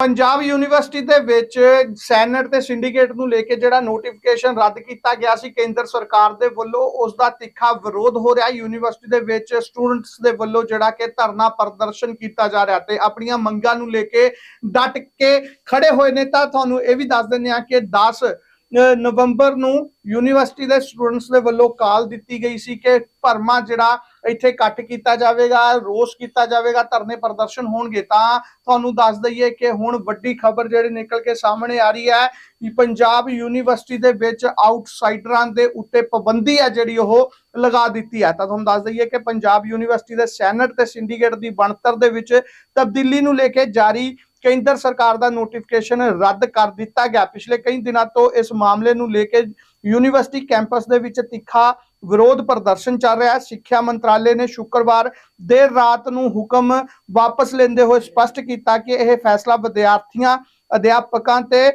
Punjab university ਦੇ ਵਿੱਚ senate ਤੇ ਸਿੰਡੀਕੇਟ ਨੂੰ ਲੈ ਕੇ ਜਿਹੜਾ ਨੋਟੀਫਿਕੇਸ਼ਨ ਰੱਦ ਕੀਤਾ ਗਿਆ ਸੀ, ਕੇਂਦਰ ਸਰਕਾਰ ਦੇ ਵੱਲੋਂ ਉਸ ਦਾ ਤਿੱਖਾ ਵਿਰੋਧ ਹੋ ਰਿਹਾ। ਯੂਨੀਵਰਸਿਟੀ ਦੇ ਵਿੱਚ ਸਟੂਡੈਂਟਸ ਦੇ ਵੱਲੋਂ ਜਿਹੜਾ ਕਿ ਧਰਨਾ ਪ੍ਰਦਰਸ਼ਨ ਕੀਤਾ ਜਾ ਰਿਹਾ ਤੇ ਆਪਣੀਆਂ ਮੰਗਾਂ ਨੂੰ ਲੈ ਕੇ ਡਟ ਕੇ ਖੜੇ ਹੋਏ ਨੇ। ਤਾਂ ਤੁਹਾਨੂੰ ਇਹ ਵੀ ਦੱਸ ਦਿੰਦੇ ਆ ਕਿ 10 ਨਵੰਬਰ ਨੂੰ ਯੂਨੀਵਰਸਿਟੀ ਦੇ ਸਟੂਡੈਂਟਸ ਦੇ ਵੱਲੋਂ ਕਾਲ ਦਿੱਤੀ ਗਈ ਸੀ ਕਿ ਭਰਮਾ ਜਿਹੜਾ ਇੱਥੇ ਕੱਟ ਕੀਤਾ ਜਾਵੇਗਾ, ਰੋਸ ਕੀਤਾ ਜਾਵੇਗਾ, ਧਰਨੇ ਪ੍ਰਦਰਸ਼ਨ ਹੋਣਗੇ, ਤਾਂ ਤੁਹਾਨੂੰ ਦੱਸ ਦਈਏ ਕਿ ਹੁਣ ਵੱਡੀ ਖਬਰ ਜਿਹੜੀ ਨਿਕਲ ਕੇ ਸਾਹਮਣੇ ਆ ਰਹੀ ਹੈ ਕਿ ਪੰਜਾਬ ਯੂਨੀਵਰਸਿਟੀ ਦੇ ਵਿੱਚ ਆਊਟਸਾਈਡਰਾਂ ਦੇ ਉੱਤੇ ਪਾਬੰਦੀ ਹੈ ਜਿਹੜੀ ਉਹ ਲਗਾ ਦਿੱਤੀ ਹੈ। ਤਾਂ ਤੁਹਾਨੂੰ ਦੱਸ ਦਈਏ ਕਿ ਪੰਜਾਬ ਯੂਨੀਵਰਸਿਟੀ ਦੇ ਸੈਨੇਟ ਤੇ ਸਿੰਡੀਕੇਟ ਦੀ ਬਣਤਰ ਦੇ ਵਿੱਚ ਤਬਦੀਲੀ ਨੂੰ ਲੈ ਕੇ ਜਾਰੀ ਕੇਂਦਰ ਸਰਕਾਰ ਦਾ ਨੋਟੀਫਿਕੇਸ਼ਨ ਰੱਦ ਕਰ ਦਿੱਤਾ ਗਿਆ। ਪਿਛਲੇ ਕਈ ਦਿਨਾਂ ਤੋਂ ਇਸ ਮਾਮਲੇ ਨੂੰ ਲੈ ਕੇ ਯੂਨੀਵਰਸਿਟੀ ਕੈਂਪਸ ਦੇ ਵਿੱਚ ਤਿੱਖਾ ਵਿਰੋਧ ਪ੍ਰਦਰਸ਼ਨ ਚੱਲ ਰਿਹਾ ਹੈ। ਸਿੱਖਿਆ ਮੰਤਰਾਲੇ ਨੇ ਸ਼ੁੱਕਰਵਾਰ ਦੇਰ ਰਾਤ ਨੂੰ ਹੁਕਮ ਵਾਪਸ ਲੈਂਦੇ ਹੋਏ ਸਪਸ਼ਟ ਕੀਤਾ ਕਿ ਇਹ ਫੈਸਲਾ ਵਿਦਿਆਰਥੀਆਂ, ਅਧਿਆਪਕਾਂ ਤੇ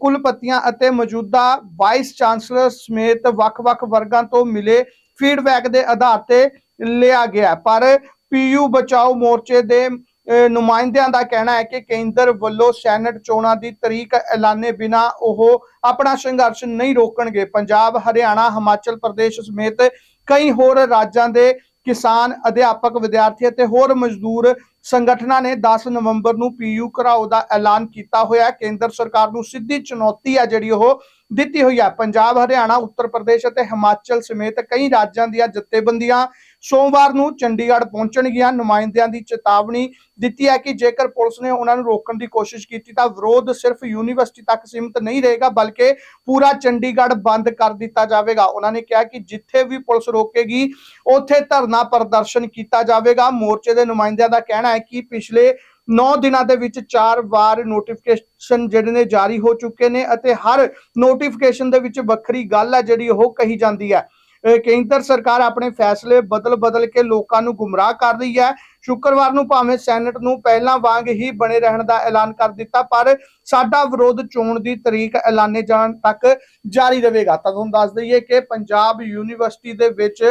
ਕੁਲਪਤੀਆਂ ਅਤੇ ਮੌਜੂਦਾ ਵਾਈਸ ਚਾਂਸਲਰ ਸਮੇਤ ਵੱਖ-ਵੱਖ ਵਰਗਾਂ ਤੋਂ ਮਿਲੇ ਫੀਡਬੈਕ ਦੇ ਆਧਾਰ ਤੇ ਲਿਆ ਗਿਆ ਪਰ ਪੀਯੂ ਬਚਾਓ ਮੋਰਚੇ ਦੇ ਨੁਮਾਇੰਦਿਆਂ ਦਾ ਕਹਿਣਾ ਹੈ ਕਿ ਕੇਂਦਰ ਵੱਲੋਂ ਸੈਨੇਟ ਚੋਣਾਂ ਦੀ ਤਰੀਕ ਐਲਾਨੇ ਬਿਨਾ ਉਹ ਆਪਣਾ ਸੰਘਰਸ਼ ਨਹੀਂ ਰੋਕਣਗੇ। ਪੰਜਾਬ, ਹਰਿਆਣਾ, ਹਿਮਾਚਲ ਪ੍ਰਦੇਸ਼ ਸਮੇਤ ਕਈ ਹੋਰ ਰਾਜਾਂ ਦੇ ਕਿਸਾਨ, ਅਧਿਆਪਕ, ਵਿਦਿਆਰਥੀ ਅਤੇ ਹੋਰ ਮਜ਼ਦੂਰ ਸੰਗਠਨਾਂ ਨੇ 10 ਨਵੰਬਰ ਨੂੰ ਪੀਯੂ ਘਰਾਓ ਦਾ ਐਲਾਨ ਕੀਤਾ ਹੋਇਆ ਹੈ। ਕੇਂਦਰ ਸਰਕਾਰ ਨੂੰ ਸਿੱਧੀ ਚੁਣੌਤੀ ਹੈ ਜਿਹੜੀ ਉਹ ਦਿੱਤੀ ਹੋਈ ਹੈ। ਪੰਜਾਬ, ਹਰਿਆਣਾ, ਉੱਤਰ ਪ੍ਰਦੇਸ਼ ਅਤੇ ਹਿਮਾਚਲ ਸਮੇਤ ਕਈ ਰਾਜਾਂ ਦੀਆਂ ਜਥੇਬੰਦੀਆਂ ਸੋਮਵਾਰ ਨੂੰ ਚੰਡੀਗੜ੍ਹ ਪਹੁੰਚਣਗੀਆਂ ਨੁਮਾਇੰਦਿਆਂ ਦੀ ਚੇਤਾਵਨੀ ਦਿੱਤੀ ਹੈ ਕਿ ਜੇਕਰ ਪੁਲਿਸ ਨੇ ਉਹਨਾਂ ਨੂੰ ਰੋਕਣ ਦੀ ਕੋਸ਼ਿਸ਼ ਕੀਤੀ ਤਾਂ ਵਿਰੋਧ ਸਿਰਫ ਯੂਨੀਵਰਸਿਟੀ ਤੱਕ ਸੀਮਿਤ ਨਹੀਂ ਰਹੇਗਾ, ਬਲਕਿ ਪੂਰਾ ਚੰਡੀਗੜ੍ਹ ਬੰਦ ਕਰ ਦਿੱਤਾ ਜਾਵੇਗਾ। ਉਹਨਾਂ ਨੇ ਕਿਹਾ ਕਿ ਜਿੱਥੇ ਵੀ ਪੁਲਿਸ ਰੋਕੇਗੀ, ਉੱਥੇ ਧਰਨਾ ਪ੍ਰਦਰਸ਼ਨ ਕੀਤਾ ਜਾਵੇਗਾ। ਮੋਰਚੇ ਦੇ ਨੁਮਾਇੰਦਿਆਂ ਦਾ ਕਹਿਣਾ ਹੈ ਕਿ ਪਿਛਲੇ 9 ਦਿਨਾਂ ਦੇ ਵਿੱਚ 4 ਵਾਰ ਨੋਟੀਫਿਕੇਸ਼ਨ ਜਿਹੜੇ ਨੇ ਜਾਰੀ ਹੋ ਚੁੱਕੇ ਨੇ ਅਤੇ ਹਰ ਨੋਟੀਫਿਕੇਸ਼ਨ ਦੇ ਵਿੱਚ ਵੱਖਰੀ ਗੱਲ ਹੈ ਜਿਹੜੀ ਉਹ ਕਹੀ ਜਾਂਦੀ ਹੈ। ਕੇਂਦਰ ਸਰਕਾਰ ਆਪਣੇ ਫੈਸਲੇ ਬਦਲ-ਬਦਲ ਕੇ ਲੋਕਾਂ ਨੂੰ ਗੁੰਮਰਾਹ ਕਰ ਰਹੀ ਹੈ। ਸ਼ੁੱਕਰਵਾਰ ਨੂੰ ਭਾਵੇਂ ਸੈਨੇਟ ਨੂੰ ਪਹਿਲਾਂ ਵਾਂਗ ਹੀ ਬਣੇ ਰਹਿਣ ਦਾ ਐਲਾਨ ਕਰ ਦਿੱਤਾ, ਪਰ ਸਾਡਾ ਵਿਰੋਧ ਚੋਣ ਦੀ ਤਰੀਕ ਐਲਾਨੇ ਜਾਣ ਤੱਕ ਜਾਰੀ ਰਹੇਗਾ। ਤਾਂ ਤੁਹਾਨੂੰ ਦੱਸ ਦਈਏ ਕਿ ਪੰਜਾਬ ਯੂਨੀਵਰਸਿਟੀ ਦੇ ਵਿੱਚ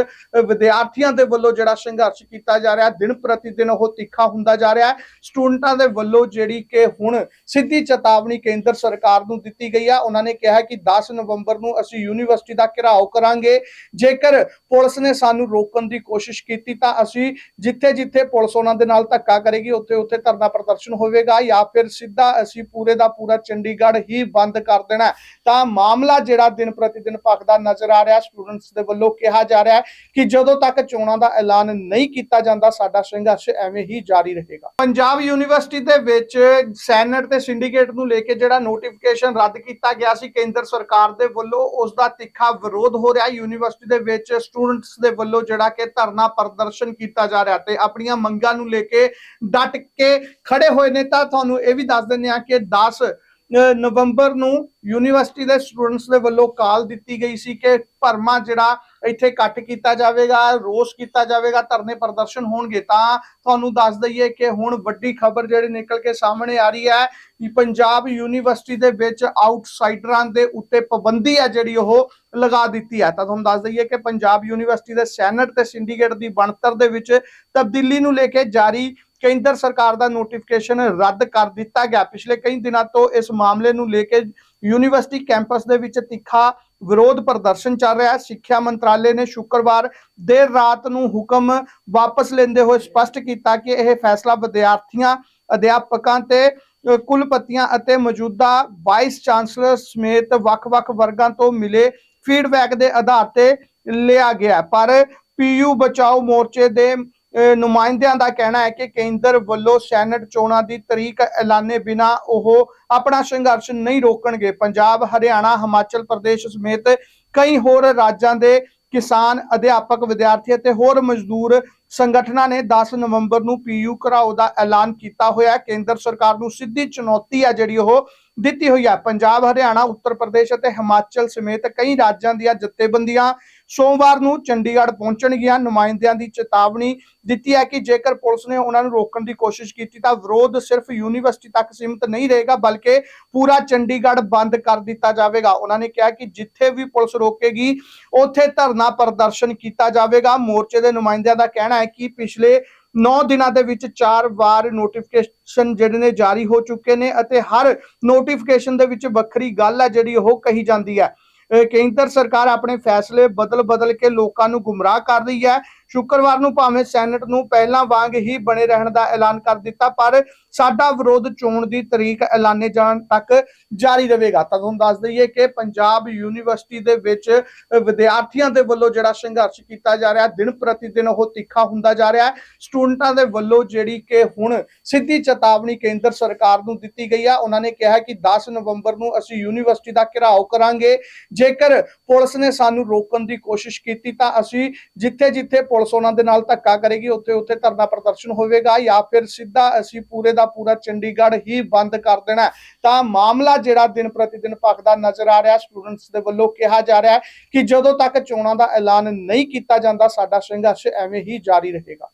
ਵਿਦਿਆਰਥੀਆਂ ਦੇ ਵੱਲੋਂ ਜਿਹੜਾ ਸੰਘਰਸ਼ ਕੀਤਾ ਜਾ ਰਿਹਾ, ਦਿਨ ਪ੍ਰਤੀ ਦਿਨ ਉਹ ਤਿੱਖਾ ਹੁੰਦਾ ਜਾ ਰਿਹਾ। ਹੈ ਸਟੂਡੈਂਟਾਂ ਦੇ ਵੱਲੋਂ ਜਿਹੜੀ ਕਿ ਹੁਣ ਸਿੱਧੀ ਚੇਤਾਵਨੀ ਕੇਂਦਰ ਸਰਕਾਰ ਨੂੰ ਦਿੱਤੀ ਗਈ ਆ। ਉਹਨਾਂ ਨੇ ਕਿਹਾ ਕਿ 10 ਨਵੰਬਰ ਨੂੰ ਅਸੀਂ ਯੂਨੀਵਰਸਿਟੀ ਦਾ ਘਿਰਾਓ ਕਰਾਂਗੇ। ਜੇਕਰ ਪੁਲਿਸ ਨੇ ਸਾਨੂੰ ਰੋਕਣ ਦੀ ਕੋਸ਼ਿਸ਼ ਕੀਤੀ ਤਾਂ ਅਸੀਂ ਜਿੱਥੇ-ਜਿੱਥੇ ਪੁਲਿਸ ਉਹਨਾਂ ਦੇ ਨਾਲ ਧੱਕਾ ਕਰੇਗੀ ਉੱਥੇ-ਉੱਥੇ ਧਰਨਾ ਪ੍ਰਦਰਸ਼ਨ ਹੋਵੇਗਾ ਜਾਂ ਫਿਰ ਸਿੱਧਾ ਅਸੀਂ ਪੂਰੇ ਦਾ ਪੂਰਾ ਚੰਡੀਗੜ੍ਹ ਹੀ ਬੰਦ ਕਰ ਦੇਣਾ ਤਾਂ ਮਾਮਲਾ ਜਿਹੜਾ ਦਿਨ ਪ੍ਰਤੀ ਦਿਨ ਭਖਦਾ ਨਜ਼ਰ ਆ ਰਿਹਾ ਸਟੂਡੈਂਟਸ ਦੇ ਵੱਲੋਂ ਕਿਹਾ ਜਾ ਰਿਹਾ ਕਿ ਜਦੋਂ ਤੱਕ ਚੋਣਾਂ ਦਾ ਐਲਾਨ ਨਹੀਂ ਕੀਤਾ ਜਾਂਦਾ, ਸਾਡਾ ਸੰਘਰਸ਼ ਐਵੇਂ ਹੀ ਜਾਰੀ ਰਹੇਗਾ। ਪੰਜਾਬ ਯੂਨੀਵਰਸਿਟੀ ਦੇ ਵਿੱਚ ਸੈਨੇਟ ਤੇ ਸਿੰਡੀਕੇਟ ਨੂੰ ਲੈ ਕੇ ਜਿਹੜਾ ਨੋਟੀਫਿਕੇਸ਼ਨ ਰੱਦ ਕੀਤਾ ਗਿਆ ਸੀ, ਕੇਂਦਰ ਸਰਕਾਰ ਦੇ ਵੱਲੋਂ, ਉਸ ਦਾ ਤਿੱਖਾ ਵਿਰੋਧ ਹੋ ਰਿਹਾ। ਯੂਨੀਵਰਸਿਟੀ ਦੇ ਵਿੱਚ ਸਟੂਡੈਂਟਸ ਦੇ ਵੱਲੋਂ ਜਿਹੜਾ ਕਿ ਧਰਨਾ ਪ੍ਰਦਰਸ਼ਨ ਕੀਤਾ ਜਾ ਰਿਹਾ ਤੇ ਆਪਣੀਆਂ ਮੰਗਾਂ ਨੂੰ ਲੈ ਕੇ ਡਟ ਕੇ ਖੜੇ ਹੋਏ ਨੇ ਤਾਂ ਤੁਹਾਨੂੰ ਇਹ ਵੀ ਦੱਸ ਦਿੰਦੇ ਆ ਕਿ 10 ਅ, ਨਵੰਬਰ ਨੂੰ ਯੂਨੀਵਰਸਿਟੀ ਦੇ ਸਟੂਡੈਂਟਸ ਦੇ ਵੱਲੋਂ ਕਾਲ ਦਿੱਤੀ ਗਈ ਸੀ ਕਿ ਭਰਮਾ ਜਿਹੜਾ ਇੱਥੇ ਇਕੱਠ ਕੀਤਾ ਜਾਵੇਗਾ, ਰੋਸ ਕੀਤਾ ਜਾਵੇਗਾ, ਧਰਨੇ ਪ੍ਰਦਰਸ਼ਨ ਹੋਣਗੇ, ਤਾਂ ਤੁਹਾਨੂੰ ਦੱਸ ਦਈਏ ਕਿ ਹੁਣ ਵੱਡੀ ਖਬਰ ਜਿਹੜੀ ਨਿਕਲ ਕੇ ਸਾਹਮਣੇ ਆ ਰਹੀ ਹੈ ਕਿ ਪੰਜਾਬ ਯੂਨੀਵਰਸਿਟੀ ਦੇ ਵਿੱਚ ਆਊਟਸਾਈਡਰਾਂ ਦੇ ਉੱਤੇ ਪਾਬੰਦੀ ਹੈ ਜਿਹੜੀ ਉਹ ਲਗਾ ਦਿੱਤੀ ਹੈ। ਤਾਂ ਤੁਹਾਨੂੰ ਦੱਸ ਦਈਏ ਕਿ ਪੰਜਾਬ ਯੂਨੀਵਰਸਿਟੀ ਦੇ ਸੈਨੇਟ ਤੇ ਸਿੰਡੀਕੇਟ ਦੀ ਬਣਤਰ ਦੇ ਵਿੱਚ ਤਬਦੀਲੀ ਨੂੰ ਲੈ ਕੇ ਜਾਰੀ ਕੇਂਦਰ ਸਰਕਾਰ ਦਾ ਨੋਟੀਫਿਕੇਸ਼ਨ ਰੱਦ ਕਰ ਦਿੱਤਾ ਗਿਆ। ਪਿਛਲੇ ਕਈ ਦਿਨਾਂ ਤੋਂ ਇਸ ਮਾਮਲੇ ਨੂੰ ਲੈ ਕੇ ਯੂਨੀਵਰਸਿਟੀ ਕੈਂਪਸ ਦੇ ਵਿੱਚ ਤਿੱਖਾ ਵਿਰੋਧ ਪ੍ਰਦਰਸ਼ਨ ਚੱਲ ਰਿਹਾ ਹੈ। ਸਿੱਖਿਆ ਮੰਤਰਾਲੇ ਨੇ ਸ਼ੁੱਕਰਵਾਰ ਦੇਰ ਰਾਤ ਨੂੰ ਹੁਕਮ ਵਾਪਸ ਲੈਂਦੇ ਹੋਏ ਸਪਸ਼ਟ ਕੀਤਾ ਕਿ ਇਹ ਫੈਸਲਾ ਵਿਦਿਆਰਥੀਆਂ, ਅਧਿਆਪਕਾਂ ਤੇ ਕੁਲਪਤੀਆਂ ਅਤੇ ਮੌਜੂਦਾ ਵਾਈਸ ਚਾਂਸਲਰ ਸਮੇਤ ਵੱਖ-ਵੱਖ ਵਰਗਾਂ ਤੋਂ ਮਿਲੇ ਫੀਡਬੈਕ ਦੇ ਆਧਾਰ ਤੇ ਲਿਆ ਗਿਆ ਪਰ ਪੀਯੂ ਬਚਾਓ ਮੋਰਚੇ ਦੇ ਨੁਮਾਇੰਦਿਆਂ ਦਾ ਕਹਿਣਾ ਹੈ ਕਿ ਕੇਂਦਰ ਵੱਲੋਂ ਸੈਨੇਟ ਚੋਣਾਂ ਦੀ ਤਰੀਕ ਐਲਾਨੇ ਬਿਨਾ ਉਹ ਆਪਣਾ ਸੰਘਰਸ਼ ਨਹੀਂ ਰੋਕਣਗੇ। ਪੰਜਾਬ, ਹਰਿਆਣਾ, ਹਿਮਾਚਲ ਪ੍ਰਦੇਸ਼ ਸਮੇਤ ਕਈ ਹੋਰ ਰਾਜਾਂ ਦੇ ਕਿਸਾਨ, ਅਧਿਆਪਕ, ਵਿਦਿਆਰਥੀ ਅਤੇ ਹੋਰ ਮਜ਼ਦੂਰ ਸੰਗਠਨਾਂ ਨੇ 10 ਨਵੰਬਰ ਨੂੰ ਪੀਯੂ ਘਰਾਓ ਦਾ ਐਲਾਨ ਕੀਤਾ ਹੋਇਆ ਹੈ। ਕੇਂਦਰ ਸਰਕਾਰ ਨੂੰ ਸਿੱਧੀ ਚੁਣੌਤੀ ਹੈ ਜਿਹੜੀ ਉਹ ਦਿੱਤੀ ਹੋਈ ਹੈ। ਪੰਜਾਬ, ਹਰਿਆਣਾ, ਉੱਤਰ ਪ੍ਰਦੇਸ਼ ਅਤੇ ਹਿਮਾਚਲ ਸਮੇਤ ਕਈ ਰਾਜਾਂ ਦੀਆਂ ਜਥੇਬੰਦੀਆਂ ਸੋਮਵਾਰ ਨੂੰ ਚੰਡੀਗੜ੍ਹ ਪਹੁੰਚਣਗੀਆਂ ਨੁਮਾਇੰਦਿਆਂ ਦੀ ਚੇਤਾਵਨੀ ਦਿੱਤੀ ਹੈ ਕਿ ਜੇਕਰ ਪੁਲਿਸ ਨੇ ਉਹਨਾਂ ਨੂੰ ਰੋਕਣ ਦੀ ਕੋਸ਼ਿਸ਼ ਕੀਤੀ, ਤਾਂ ਵਿਰੋਧ ਸਿਰਫ ਯੂਨੀਵਰਸਿਟੀ ਤੱਕ ਸੀਮਿਤ ਨਹੀਂ ਰਹੇਗਾ, ਬਲਕਿ ਪੂਰਾ ਚੰਡੀਗੜ੍ਹ ਬੰਦ ਕਰ ਦਿੱਤਾ ਜਾਵੇਗਾ। ਉਹਨਾਂ ਨੇ ਕਿਹਾ ਕਿ ਜਿੱਥੇ ਵੀ ਪੁਲਿਸ ਰੋਕੇਗੀ, ਉੱਥੇ ਧਰਨਾ ਪ੍ਰਦਰਸ਼ਨ ਕੀਤਾ ਜਾਵੇਗਾ। ਮੋਰਚੇ ਦੇ ਨੁਮਾਇੰਦਿਆਂ ਦਾ ਕਹਿਣਾ ਹੈ ਕਿ ਪਿਛਲੇ 9 ਦਿਨਾਂ ਦੇ ਵਿੱਚ ਚਾਰ ਵਾਰ ਨੋਟੀਫਿਕੇਸ਼ਨ ਜਿਹੜੇ ਨੇ ਜਾਰੀ ਹੋ ਚੁੱਕੇ ਨੇ ਅਤੇ ਹਰ ਨੋਟੀਫਿਕੇਸ਼ਨ ਦੇ ਵਿੱਚ ਵੱਖਰੀ ਗੱਲ ਹੈ ਜਿਹੜੀ ਉਹ ਕਹੀ ਜਾਂਦੀ ਹੈ। ਕੇਂਦਰ ਸਰਕਾਰ ਆਪਣੇ ਫੈਸਲੇ ਬਦਲ-ਬਦਲ ਕੇ ਲੋਕਾਂ ਨੂੰ ਗੁੰਮਰਾਹ ਕਰ ਰਹੀ ਹੈ। ਸ਼ੁੱਕਰਵਾਰ ਨੂੰ ਭਾਵੇਂ ਸੈਨੇਟ ਨੂੰ ਪਹਿਲਾਂ ਵਾਂਗ ਹੀ ਬਣੇ ਰਹਿਣ ਦਾ ਐਲਾਨ ਕਰ ਦਿੱਤਾ, ਪਰ ਸਾਡਾ ਵਿਰੋਧ ਚੋਣ ਦੀ ਤਰੀਕ ਐਲਾਨੇ ਜਾਣ ਤੱਕ ਜਾਰੀ ਰਹੇਗਾ। ਤਾਂ ਤੁਹਾਨੂੰ ਦੱਸ ਦਈਏ ਕਿ ਪੰਜਾਬ ਯੂਨੀਵਰਸਿਟੀ ਦੇ ਵਿੱਚ ਵਿਦਿਆਰਥੀਆਂ ਦੇ ਵੱਲੋਂ ਜਿਹੜਾ ਸੰਘਰਸ਼ ਕੀਤਾ ਜਾ ਰਿਹਾ, ਦਿਨ ਪ੍ਰਤੀ ਦਿਨ ਉਹ ਤਿੱਖਾ ਹੁੰਦਾ ਜਾ ਰਿਹਾ ਹੈ। ਸਟੂਡੈਂਟਾਂ ਦੇ ਵੱਲੋਂ ਜਿਹੜੀ ਕਿ ਹੁਣ ਸਿੱਧੀ ਚੇਤਾਵਨੀ ਕੇਂਦਰ ਸਰਕਾਰ ਨੂੰ ਦਿੱਤੀ ਗਈ ਆ। ਉਹਨਾਂ ਨੇ ਕਿਹਾ ਕਿ 10 ਨਵੰਬਰ ਨੂੰ ਅਸੀਂ ਯੂਨੀਵਰਸਿਟੀ ਦਾ ਘਿਰਾਓ ਕਰਾਂਗੇ। ਜੇਕਰ ਪੁਲਿਸ ਨੇ ਸਾਨੂੰ ਰੋਕਣ ਦੀ ਕੋਸ਼ਿਸ਼ ਕੀਤੀ ਤਾਂ ਅਸੀਂ ਜਿੱਥੇ ਜਿੱਥੇ ਪੁਲਿਸ ਉਹਨਾਂ ਦੇ ਨਾਲ ਧੱਕਾ ਕਰੇਗੀ, ਉੱਥੇ ਉੱਥੇ ਧਰਨਾ ਪ੍ਰਦਰਸ਼ਨ ਹੋਵੇਗਾ ਜਾਂ ਫਿਰ ਸਿੱਧਾ ਅਸੀਂ ਪੂਰੇ ਦਾ ਪੂਰਾ ਚੰਡੀਗੜ੍ਹ ਹੀ ਬੰਦ ਕਰ ਦੇਣਾ ਤਾਂ ਮਾਮਲਾ ਜਿਹੜਾ ਦਿਨ ਪ੍ਰਤੀ ਦਿਨ ਭਖਦਾ ਨਜ਼ਰ ਆ ਰਿਹਾ ਸਟੂਡੈਂਟਸ ਦੇ ਵੱਲੋਂ ਕਿਹਾ ਜਾ ਰਿਹਾ ਕਿ ਜਦੋਂ ਤੱਕ ਚੋਣਾਂ ਦਾ ਐਲਾਨ ਨਹੀਂ ਕੀਤਾ ਜਾਂਦਾ, ਸਾਡਾ ਸੰਘਰਸ਼ ਐਵੇਂ ਹੀ ਜਾਰੀ ਰਹੇਗਾ।